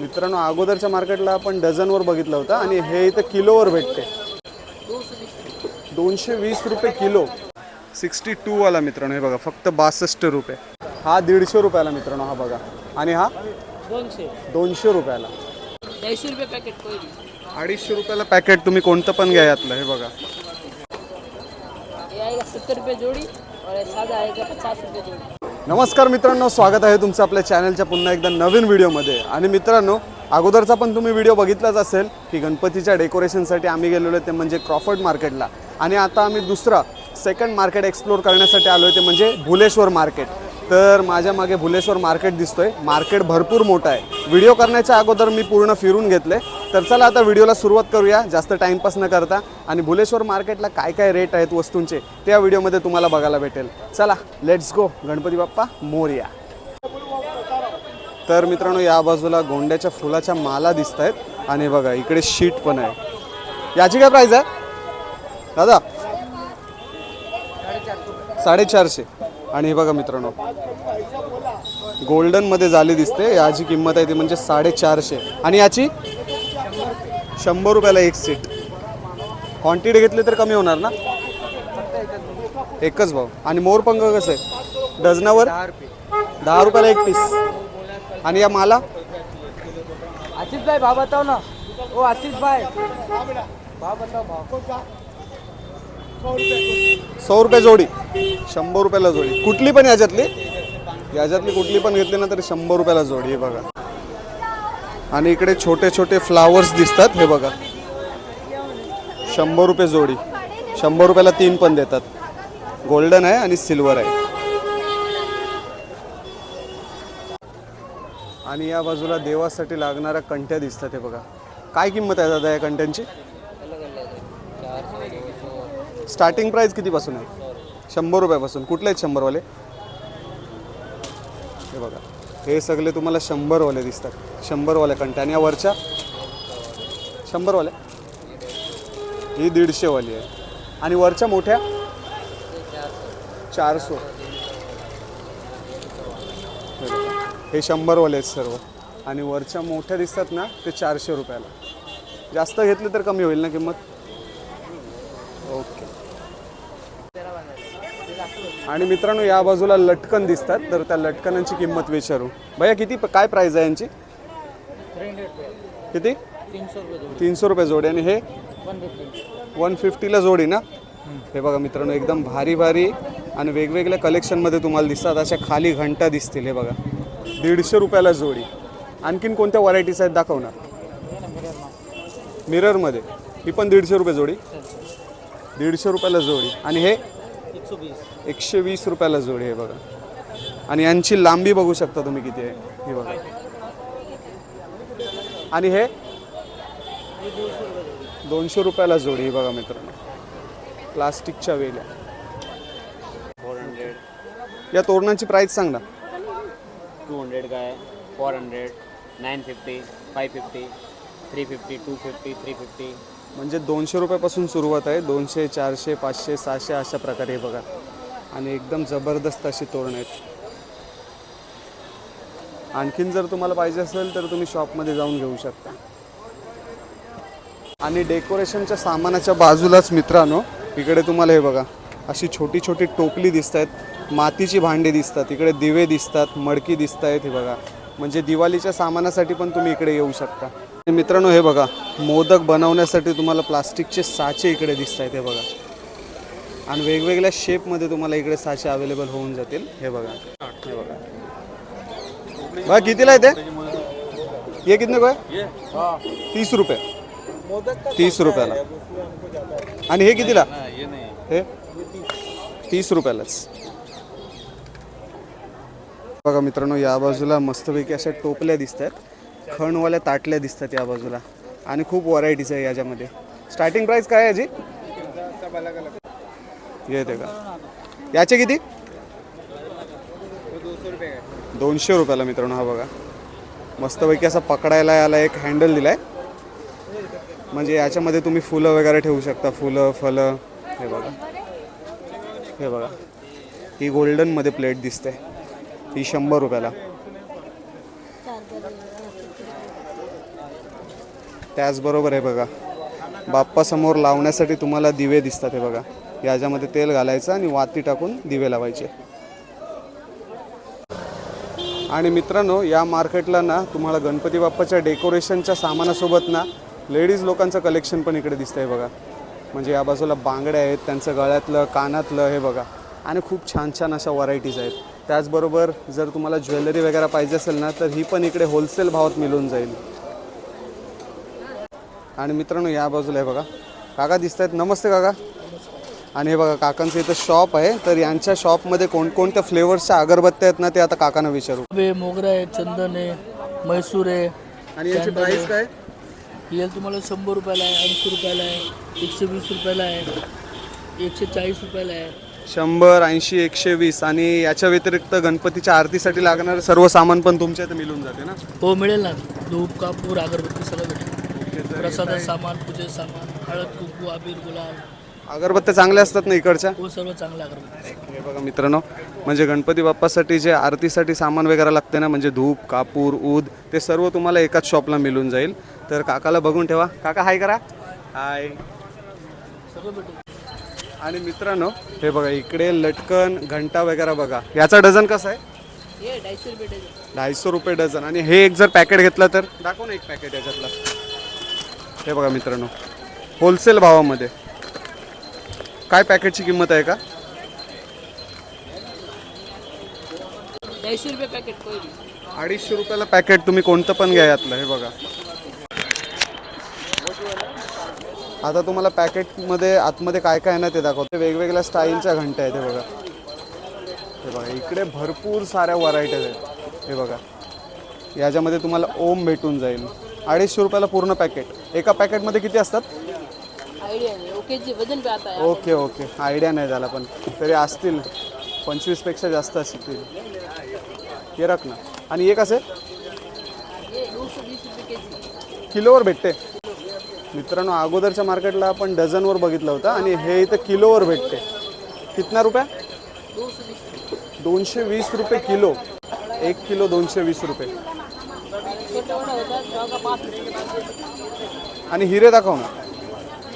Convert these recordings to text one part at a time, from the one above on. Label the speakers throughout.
Speaker 1: मित्रांनो अगोदरच्या मार्केटला आपण डझनवर बघितलं होतं आणि हे इथं किलोवर भेटते. दोनशे वीस रुपये किलो. सिक्स्टी टूवाला मित्रांनो हे बघा फक्त बासष्ट रुपये. हा दीडशे रुपयाला मित्रांनो हा बघा. आणि हा?
Speaker 2: दोनशे.
Speaker 1: दोनशे रुपयाला.
Speaker 2: दीडशे रुपये पॅकेट कोई
Speaker 1: अडीचशे रुपयाला पॅकेट तुम्ही कोणतं पण घ्या यातलं हे बघा.
Speaker 2: सत्तर रुपये जोड़ी? और ये सादा आएगा पचास रुपये जोड़ी?
Speaker 1: नमस्कार मित्रांनो स्वागत आहे तुमचं आपल्या चॅनलच्या पुन्हा एकदा नवीन व्हिडिओमध्ये. आणि मित्रांनो अगोदरचा पण तुम्ही व्हिडिओ बघितलाच असेल की गणपतीच्या डेकोरेशनसाठी आम्ही गेलेलो ते म्हणजे क्रॉफर्ड मार्केटला. आणि आता आम्ही दुसरा सेकंड मार्केट एक्सप्लोर करण्यासाठी आलो आहे ते म्हणजे भुलेश्वर मार्केट. तर माझ्या मागे भुलेश्वर मार्केट दिसतोय. मार्केट भरपूर मोठं आहे. व्हिडिओ करण्याच्या अगोदर मी पूर्ण फिरून घेतले. तर चला आता व्हिडिओला सुरुवात करूया. जास्त टाईमपास न करता. आणि भुलेश्वर मार्केटला काय काय रेट आहेत वस्तूंचे त्या व्हिडिओमध्ये तुम्हाला बघायला भेटेल. चला लेट्स गो गणपती बाप्पा मोरया. तर मित्रांनो या बाजूला गोंड्याच्या फुलाच्या माला दिसत आहेत आणि बघा इकडे शीट पण आहे. याची काय प्राईज आहे? दादा? साडेचारशे. आणि हे बघा मित्रांनो गोल्डनमध्ये झाली दिसते. याची किंमत आहे ती म्हणजे साडेचारशे. आणि याची? शंभर रुपयाला एक सीट क्वांटिटी घेतली तर कमी होणार ना? एकच भाव. आणि मोरपंख कसं आहे? डझनावर? दहा रुपयाला एक पीस आणि या माला?
Speaker 2: आशीष भाई भाव बताओ ना. ओ आशीष भाई. भाव बताओ भाव.
Speaker 1: सौ रुपये जोडी. शंभर रुपयाला जोडी. कुठली पण याच्यातली. याच्यातली कुठली पण घेतली ना तरी शंभर रुपयाला जोडी हे बघा. आणि इकडे छोटे छोटे फ्लावर्स दिसतात हे बघा. शंभर रुपये जोडी. शंभर रुपयाला तीन पण देतात. गोल्डन आहे आणि सिल्वर आहे. आणि या बाजूला देवासाठी लागणाऱ्या कंट्या दिसतात हे बघा. काय किंमत आहे दादा या कंट्यांची? स्टार्टिंग प्राईस कितीपासून आहे? शंभर रुपयापासून. कुठले आहेत शंभरवाले? हे बघा. हे सगळे तुम्हाला शंभरवाले दिसतात. शंभरवाल्या कंट्या आणि या वरच्या? शंभरवाल्या ही दीडशेवाली आहे. आणि वरच्या मोठ्या? चारशे. हे शंभरवाले आहेत सर्व. आणि वरच्या मोठ्या दिसतात ना ते चारशे रुपयाला. जास्त घेतले तर कमी होईल ना किंमत? ओके. आणि मित्रांनो या बाजूला लटकन दिसतात तर त्या लटकनांची किंमत विचारू. भैया किती काय प्राइस आहे यांची? किती? तीनशे रुपये जोडी. आणि हे?
Speaker 2: वन
Speaker 1: वन फिफ्टीला जोडी ना? हे बघा मित्रांनो एकदम भारी भारी आणि वेगवेगळ्या कलेक्शनमध्ये तुम्हाला दिसतात. अशा खाली घंटा दिसतील हे बघा. दीडशे रुपयाला जोडी. आणखीन कोणत्या व्हरायटीज आहेत दाखवणार? मिररमध्ये ही पण दीडशे रुपये जोडी. दीडशे रुपयाला जोडी. आणि हे? एकशे वीस. रुपयाला जोडी आहे बघा. आणि यांची लांबी बघू शकता तुम्ही किती आहे. ही बघा. आणि हे? दोनशे रुपयाला जोडी ही बघा मित्रांनो. प्लास्टिकच्या वेल्या.
Speaker 3: फोर हंड्रेड
Speaker 1: या तोरणांची प्राइस सांग ना.
Speaker 3: टू हंड्रेड का है four hundred nine fifty five fifty three fifty two fifty three fifty.
Speaker 1: म्हणजे दोनशे रुपयापासून सुरुवात आहे. दोनशे चारशे पाचशे सहाशे अशा प्रकारे हे बघा. आणि एकदम जबरदस्त अशी तोरण आहेत. आणखीन जर तुम्हाला पाहिजे असेल तर तुम्ही शॉपमध्ये जाऊन घेऊ शकता. आणि डेकोरेशनच्या सामानाच्या बाजूलाच मित्रांनो इकडे तुम्हाला हे बघा अशी छोटी छोटी टोपली दिसत आहेत मातीची भांडी दिसतात इकडे दिवे दिसतात मडकी दिसत आहेत हे बघा. म्हणजे दिवाळीच्या सामानासाठी पण तुम्ही इकडे येऊ शकता. मित्रांनो हे बघा मोदक बनवण्यासाठी तुम्हाला प्लास्टिकचे साचे इकडे दिसत आहेत हे बघा. आणि वेगवेगळ्या शेपमध्ये तुम्हाला इकडे साचे अवेलेबल होऊन जातील हे बघा. हे बघा. बघा कितीला आहे ते? ये कितने को है तीस रुपये. तीस रुपयाला. आणि हे कितीला? हे? तीस रुपयालाच. बघा मित्रांनो या बाजूला मस्तपैकी अशा टोपल्या दिसत आहेत खणवाल्या ताटल्या दिसतात या बाजूला. आणि खूप व्हरायटीज आहे याच्यामध्ये. स्टार्टिंग प्राइस काय आहे याची येते का? याचे किती? दोनशे रुपयाला मित्रांनो हा बघा. मस्तपैकी असा पकडायला याला एक हँडल दिलाय. म्हणजे याच्यामध्ये तुम्ही फुलं वगैरे ठेवू शकता. फुलं फलं हे बघा. हे बघा. ही गोल्डनमध्ये प्लेट दिसते ही शंभर रुपयाला. त्याचबरोबर हे बघा बाप्पासमोर लावण्यासाठी तुम्हाला दिवे दिसतात हे बघा. याच्यामध्ये तेल घालायचं आणि वाती टाकून दिवे लावायचे. आणि मित्रांनो या मार्केटला ना तुम्हाला गणपती बाप्पाच्या डेकोरेशनच्या सामानासोबत ना लेडीज लोकांचं कलेक्शन पण इकडे दिसतंय बघा. म्हणजे या बाजूला बांगड्या आहेत त्यांचं गळ्यातलं कानातलं हे बघा. आणि खूप छान छान अशा व्हरायटीज आहेत. त्याचबरोबर जर तुम्हाला ज्वेलरी वगैरे पाहिजे असेल ना तर ही पण इकडे होलसेल भावात मिळून जाईल. आणि मित्रांनो या बाजूला आहे बघा. काका दिसत आहेत नमस्ते काका. आणि हे बघा काकांचं इथं शॉप आहे. तर यांच्या शॉपमध्ये कोणकोणत्या फ्लेवर्सच्या अगरबत्त्या आहेत ना ते आता काकांना विचारू.
Speaker 2: मोगरा आहे चंदन आहे म्हैसूर आहे
Speaker 1: आणि याची प्राइस काय?
Speaker 2: हे तुम्हाला शंभर रुपयाला आहे ऐंशी रुपयाला आहे एकशे वीस रुपयाला आहे एकशे चाळीस रुपयाला आहे.
Speaker 1: शंभर ऐंशी एकशे वीस आणि याच्या व्यतिरिक्त गणपतीच्या आरतीसाठी लागणारं सर्व सामान पण तुमच्या इथं मिळून जाते ना?
Speaker 2: हो मिळेल ना. धूप कापूर अगरबत्ती सगळं भेटेल. सामान पूजेचं सामान हळद कुंकू अबीर गुलाल.
Speaker 1: अगरबत्त्या चांगल्या असतात ना इकडच्या?
Speaker 2: हो सर्व चांगलं अगरबत्ती
Speaker 1: हे बघा मित्रांनो म्हणजे गणपती बाप्पासाठी जे आरतीसाठी सामान वगैरे लागते ना म्हणजे धूप कापूर ऊद ते सर्व तुम्हाला एकाच शॉपला मिळून जाईल. तर काकाला बघून ठेवा. काका हाय करा. हाय आणि मित्रांनो हे बघा इकडे लटकन घंटा वगैरे बघा. याचा डझन कसा आहे?
Speaker 2: हे डायशे रुपये डझन.
Speaker 1: ढाईशे रुपये डझन. आणि हे एक जर पॅकेट घेतलं तर? दाखव ना एक पॅकेट याच्यातलं. हे बघा मित्रांनो होलसेल भावामध्ये. काय पॅकेटची किंमत आहे का?
Speaker 2: रुपये पॅकेट
Speaker 1: अडीचशे रुपयाला पॅकेट तुम्ही कोणतं पण घ्या यातलं हे बघा. आता तुम्हाला पॅकेटमध्ये आतमध्ये काय काय आहे ना ते दाखवते. वेगवेगळ्या स्टाईलच्या घंट्या आहेत हे बघा. हे बघा इकडे भरपूर साऱ्या व्हरायटीज आहेत हे बघा. याच्यामध्ये तुम्हाला ओम भेटून जाईल. अडीचशे रुपयाला पूर्ण पॅकेट एका पॅकेटमध्ये किती असतात?
Speaker 2: ओके जी वजन पे आता
Speaker 1: ओके ओके आयडिया नाही झाला पण. तरी असतील. पंचवीसपेक्षा जास्त असतील हे रख ना. आणि एक असे किलोवर भेटते. मित्रांनो अगोदरच्या मार्केटला आपण डझनवर बघितलं होतं आणि हे इथं किलोवर भेटते. कितना रुपये? दोनशे वीस रुपये. किलो. एक किलो दोनशे वीस रुपये. आणि हिरे दाखव ना.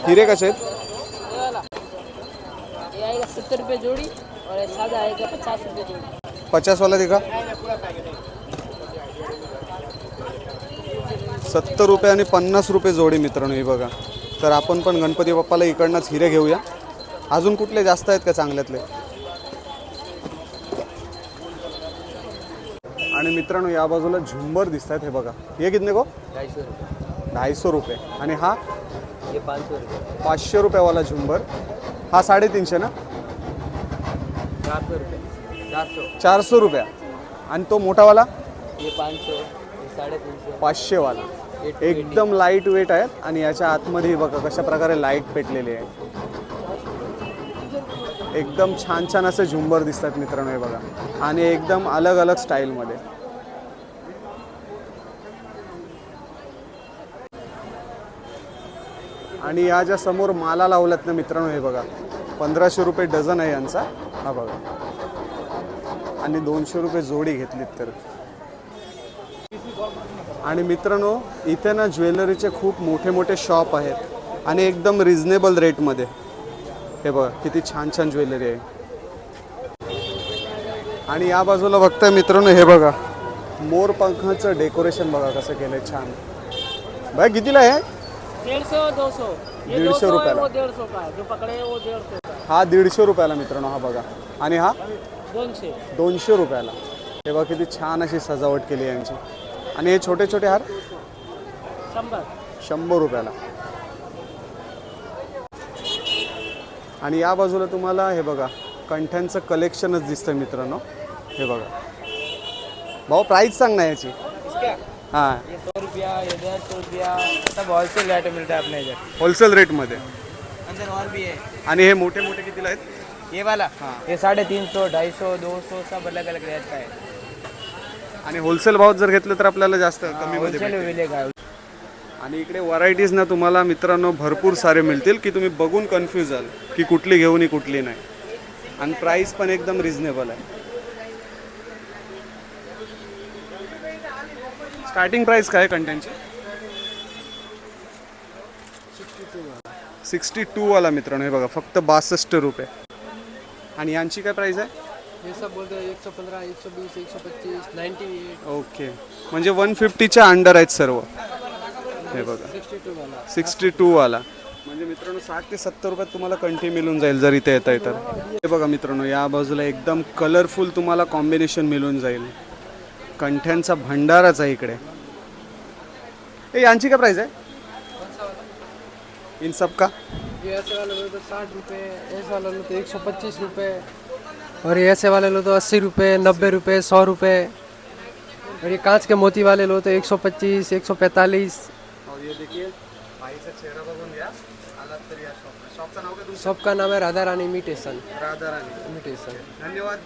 Speaker 1: हिरे कसे आहेत?
Speaker 2: सत्तर रुपये जोड़ी साधा आहे का पचास रुपये जोड़ी
Speaker 1: पचासवाला का सत्तर रुपये आणि पन्नास रुपये जोडी मित्रांनो ही बघा. तर आपण पण गणपती बाप्पाला इकडनंच हिरे घेऊया. अजून कुठले जास्त आहेत का चांगल्यातले? आणि मित्रांनो या बाजूला झुंबर दिसत आहेत हे बघा. हे कितने को
Speaker 2: ढाई सौ रुपये.
Speaker 1: ढाईसो रुपये. आणि हा?
Speaker 2: ये पाँच सौ रुपये.
Speaker 1: पाचशे रुपयावाला झुंबर. हा साडेतीनशे ना?
Speaker 2: चार सौ रुपये.
Speaker 1: चारशे. रुपया. आणि तो मोठावाला? पाचशेवाला. एकदम लाइट वेट आहेत. आणि याच्या आतमध्ये बघा कशा प्रकारे लाइट पेटलेली आहे. एकदम छान छान असे झुंबर दिसतात मित्रांनो हे बघा. आणि एकदम अलग अलग स्टाईलमध्ये आणि या ज्या समोर माला लावल्यात ना मित्रांनो हे बघा. पंधराशे रुपये डझन आहे यांचा. हा बघा. आणि दोनशे रुपये जोडी घेतलीत तर. आणि मित्रांनो इथे ना ज्वेलरीचे खूप मोठे मोठे शॉप आहेत. आणि एकदम रिझनेबल रेटमध्ये हे बघा किती छान छान ज्वेलरी आहे. आणि या बाजूला बघताय मित्रांनो हे बघा. मोर पंखाचं डेकोरेशन बघा कसं केलं छान. बाय कितीला आहे?
Speaker 2: डेढ़ सौ दो सौ ये
Speaker 1: डेढ़
Speaker 2: दो
Speaker 1: सौ
Speaker 2: सौ है
Speaker 1: रुपये
Speaker 2: वो डेढ़ सौ का जो पकड़े वो डेढ़ सौ का
Speaker 1: दीडशे रुपयाला मित्रांनो हा बघा. आणि हा?
Speaker 2: दोनशे.
Speaker 1: दोनशे रुपयाला. हे बघा किती छान अशी सजावट केली आहे यांची. आणि हे छोटे छोटे हार?
Speaker 2: शंभर.
Speaker 1: शंभर रुपयाला. आणि या बाजूला तुम्हाला हे बघा कंठ्यांचं कलेक्शनच दिसतं मित्रांनो. हे बघा. भाऊ प्राईस सांग ना याची. हां.
Speaker 2: ये सौ रुपया ये डेढ़ सौ रुपया सब होलसेल रेट मिलता है अपने इधर।
Speaker 1: होलसेल रेटमध्ये
Speaker 2: अंदर और भी है।
Speaker 1: आणि हे मोठे मोठे कितीला आहेत?
Speaker 2: ये वाला?
Speaker 1: हाँ।
Speaker 2: ये साढ़े तीन सौ ढाई सौ दो सौ सब अलग अलग रेट का है।
Speaker 1: आणि होलसेल भावात जर घेतलं तर आपल्याला जास्त कमीमध्ये
Speaker 2: होलसेल
Speaker 1: भेटेल.
Speaker 2: में मिलेगा।
Speaker 1: आणि इकडे व्हरायटीज ना तुम्हाला मित्रांनो भरपूर सारे मिळतील की तुम्ही बघून कन्फ्यूज झाल की कुठली घेऊ आणि कुठली नाही. आणि प्राईस पण एकदम रिझनेबल आहे. स्टार्टिंग प्राईस काय कंटेंटची सिक्स्टी टूवाला मित्रांनो हे बघा फक्त बासष्ट रुपये. आणि यांची काय प्राईस आहे?
Speaker 2: ये सब बोलते हैं एक सौ पंद्रह एक सौ बीस एक सौ पच्चीस नाइन्टी एट
Speaker 1: ओके म्हणजे वन फिफ्टीच्या अंडर आहेत सर्व. हे बघा.
Speaker 2: सिक्सटी टू वाला.
Speaker 1: सिक्स्टी टूवाला म्हणजे मित्रांनो साठ ते सत्तर रुपयात तुम्हाला कंठी मिळून जाईल जर इथे येता तर हे बघा मित्रांनो या बाजूला एकदम कलरफुल तुम्हाला कॉम्बिनेशन मिळून जाईल. कंठ्यांचा भंडाराच आहे इकडे. ए यांची काय प्राईस आहे? इन सब का
Speaker 2: ये ऐसे वाले लो तो साठ रुपये ऐसे वाले लो तो एक सौ पच्चीस रुपये और ये ऐसे वाले लो तो अस्सी रुपये नब्बे रुपये सौ रुपये। और ये कांच के मोती वाले लो तो एक सौ पच्चीस एक सौ पैंतालीस।
Speaker 1: और ये देखिए बाईचा चेहरा बघून घ्या आलात तर या शॉपला शॉपचं नाव काय
Speaker 2: सबका नाम है राधा रानी
Speaker 1: तुमचं राधाराणी धन्यवाद।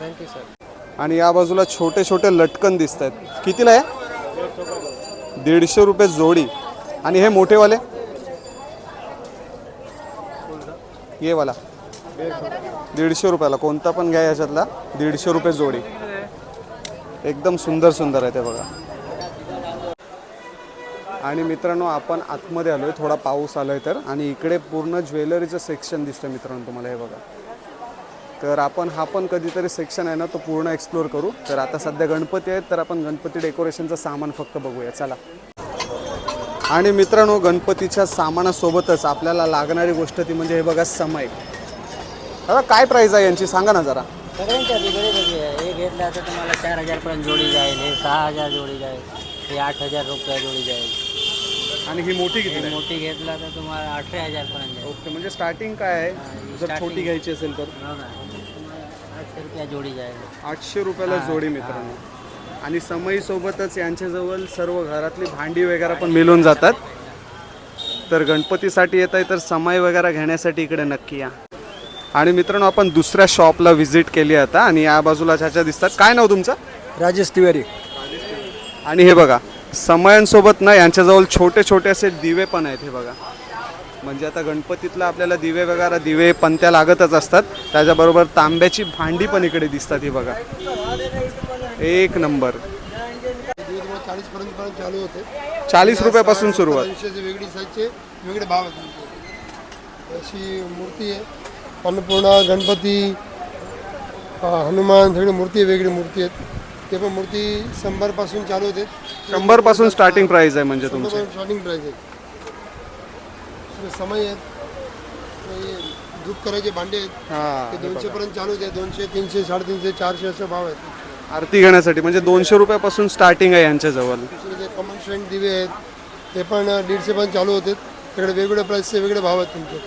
Speaker 2: थैंक यू सर
Speaker 1: आणि या बाजूला छोटे छोटे लटकन दिसत आहेत कितीला आहे दीडशे रुपये जोडी. आणि हे मोठेवाले? ये वाला. दीडशे रुपयाला. कोणता पण घ्या याच्यातला. दीडशे रुपये जोडी. एकदम सुंदर सुंदर आहे ते बघा. आणि मित्रांनो आपण आतमध्ये आलोय. थोडा पाऊस आलोय तर. आणि इकडे पूर्ण ज्वेलरीचं सेक्शन दिसतं मित्रांनो तुम्हाला हे बघा. तर आपण हा पण कधीतरी सेक्शन आहे ना तो पूर्ण एक्सप्लोर करू. तर आता सध्या गणपती आहेत तर आपण गणपती डेकोरेशनचं सामान फक्त बघूया. चला. आणि मित्रांनो गणपतीच्या सामानासोबतच आपल्याला लागणारी गोष्ट ती म्हणजे हे बघा समय. दादा काय प्राईज आहे यांची? सांगा ना जरा.
Speaker 4: सगळ्यांच्या वेगळे वेगळे आहे. हे घेतलं तर तुम्हाला चार हजारपर्यंत जोडी जाईल हे सहा हजार जोडी जाईल हे आठ हजार रुपये जोडी जाईल.
Speaker 1: आणि ही मोठी किती
Speaker 4: हे मोठी घेतला तर तुम्हाला अठरा हजारपर्यंत जाईल.
Speaker 1: ओके म्हणजे स्टार्टिंग काय आहे? जर
Speaker 4: starting-
Speaker 1: छोटी घ्यायची असेल तर?
Speaker 4: तुम्हाला आठशे रुपया जोडी जाईल.
Speaker 1: आठशे रुपयाला जोडी मित्रांनो. आणि समयीसोबतच यांच्याजवळ सर्व घरातली भांडी वगैरे पण मिळून जातात. तर गणपतीसाठी येत आहे तर समय वगैरे घेण्यासाठी इकडे नक्की या. आणि मित्रांनो आपण दुसऱ्या शॉपला व्हिजिट केली आता आणि या बाजूला ह्याच्या दिसतात. काय नाव तुमचं?
Speaker 2: राजेश तिवारी.
Speaker 1: आणि हे बघा समयांसोबत ना यांच्याजवळ छोटे छोटे असे दिवे पण आहेत हे बघा. म्हणजे आता गणपतीतला आपल्याला दिवे वगैरे दिवे पंत्या लागतच असतात. त्याच्याबरोबर तांब्याची भांडी पण इकडे दिसतात ही बघा. एक नंबर.
Speaker 5: चाळीस पर्यंत पर्यंत चालू होते
Speaker 1: चाळीस रुपयापासून सुरुवात.
Speaker 5: वेगळी साईजचे वेगळे भाव. अशी मूर्ती आहे. अन्नपूर्णा गणपती हनुमान सगळी मूर्ती वेगळी मूर्ती आहेत. ते पण मूर्ती शंभरपासून चालू होते.
Speaker 1: शंभरपासून स्टार्टिंग प्राइस आहे म्हणजे तुमची.
Speaker 5: स्टार्टिंग प्राईस आहे. समय आहेत हे धूप करायचे भांडे आहेत
Speaker 1: हा
Speaker 5: ते दोनशे पर्यंत चालू होते दोनशे तीनशे साडेतीनशे चारशे असे भाव आहेत.
Speaker 1: आरती घेण्यासाठी म्हणजे दोनशे रुपयापासून स्टार्टिंग आहे यांच्याजवळ.
Speaker 5: दुसरे जे कमल स्टँड दिवे आहेत ते पण दीडशे पर्यंत चालू होते. तिकडे वेगवेगळ्या प्राईसचे वेगळे भाव आहेत तुमचे.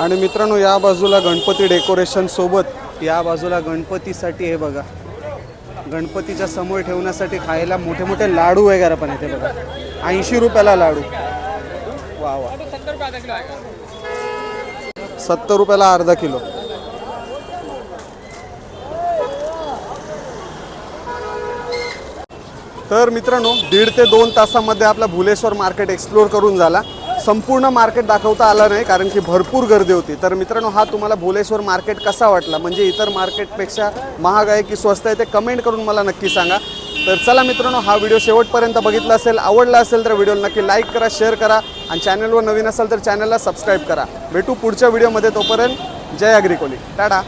Speaker 1: आणि मित्रांनो या बाजूला गणपती डेकोरेशन सोबत या बाजूला गणपतीसाठी हे बघा. गणपतीच्या समोर ठेवण्यासाठी खायला मोठे मोठे लाडू वगैरे पण येते बघा. ऐंशी रुपयाला लाडू. वा वा. सत्तर रुपयाला अर्धा किलो. तर मित्रांनो दीड ते दोन तासामध्ये आपला भुलेश्वर मार्केट एक्सप्लोर करून झाला. संपूर्ण मार्केट दाखवता आलं नाही कारण की भरपूर गर्दी होती. तर मित्रांनो हा तुम्हाला भुलेश्वर मार्केट कसा वाटला? म्हणजे इतर मार्केटपेक्षा महाग आहे की स्वस्त आहे ते कमेंट करून मला नक्की सांगा. तर चला मित्रांनो हा व्हिडिओ शेवटपर्यंत बघितला असेल आवडला असेल तर व्हिडिओला नक्की लाईक करा शेअर करा आणि चॅनलवर नवीन असेल तर चॅनलला सबस्क्राईब करा. भेटू पुढच्या व्हिडिओमध्ये तोपर्यंत जय अग्रिकोली टाटा.